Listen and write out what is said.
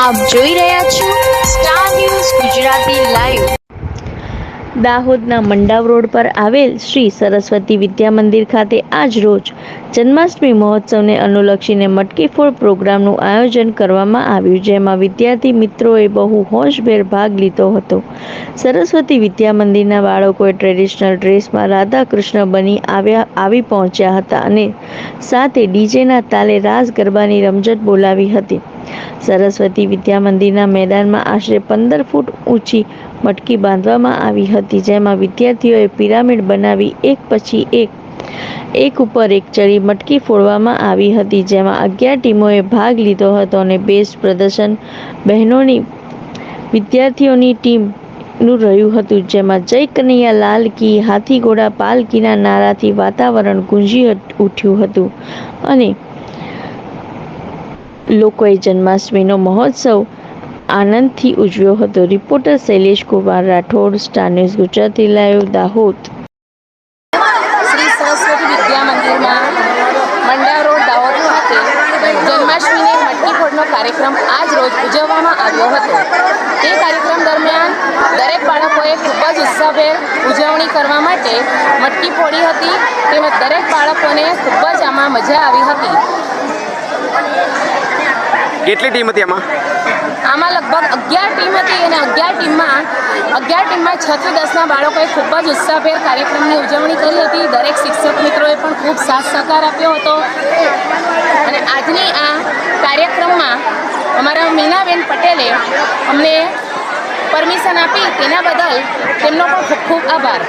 આપ જોઈ રહ્યા છો સ્ટાર ન્યૂઝ ગુજરાતી લાઈવ દાહોદના મંડાવ રોડ પર આવેલ શ્રી સરસ્વતી વિદ્યા મંદિર ખાતે આજ રોજ જન્માષ્ટમી મહોત્સવને અનુલક્ષીને મટકી ફોડ પ્રોગ્રામનું આયોજન કરવામાં આવ્યું, જેમાં વિદ્યાર્થી મિત્રોએ બહુ હોશભેર ભાગ લીધો હતો. સરસ્વતી વિદ્યા મંદિરના બાળકોએ ટ્રેડિશનલ ડ્રેસમાં રાધા કૃષ્ણ બની આવ્યા, આવી પહોંચ્યા હતા અને સાથે ડીજેના તાલે રાસ ગરબાની રમઝટ બોલાવી હતી. સરસ્વતી વિદ્યા મંદિરના મેદાનમાં આશરે પંદર ફૂટ ઊંચી મટકી બાંધવામાં આવી હતી, જેમાં વિદ્યાર્થીઓએ પિરામિડ બનાવી, એક પછી એક એક ઉપર એક ચડી મટકી ફોડવામાં આવી હતી, જેમાં અગિયાર ટીમોએ ભાગ લીધો હતો અને બેસ્ટ પ્રદર્શન બહેનોની વિદ્યાર્થીઓની ટીમનું રહ્યું હતું, જેમાં જય કનૈયા લાલ કી, હાથી ઘોડા પાલકીના નારાથી વાતાવરણ ગુંજી ઉઠ્યું હતું અને લોકોએ જન્માષ્ટમીનો મહોત્સવ આનંદથી ઉજવ્યો હતો. Reporter Shailesh Kumar Rathod, star news Gujarati live, Dahod. Shri Saraswati Vidya મંદિરમાં મંડા રોડ કાર્યક્રમ આજ રોજ ઉજવવામાં આવ્યો હતો. તે કાર્યક્રમ દરમિયાન દરેક બાળકોએ ખૂબ જ ઉત્સાહભેર ઉજવણી કરવા માટે મટકી ફોડી હતી. તેમજ દરેક બાળકોને ખૂબ જ આમાં મજા આવી હતી. કેટલી ટીમ હતી એમાં આમાં લગભગ અગિયાર ટીમ હતી અને અગિયાર ટીમમાં અગિયાર ટીમમાં છ થી દસના બાળકોએ ખૂબ જ ઉત્સાહભેર કાર્યક્રમની ઉજવણી કરી હતી. દરેક શિક્ષક મિત્રોએ પણ ખૂબ સાથ સહકાર આપ્યો હતો. અને આજની આ કાર્યક્રમમાં અમારા મીનાબેન પટેલે અમને પરમિશન આપી. તેના બદલ તેમનો પણ ખૂબ ખૂબ આભાર.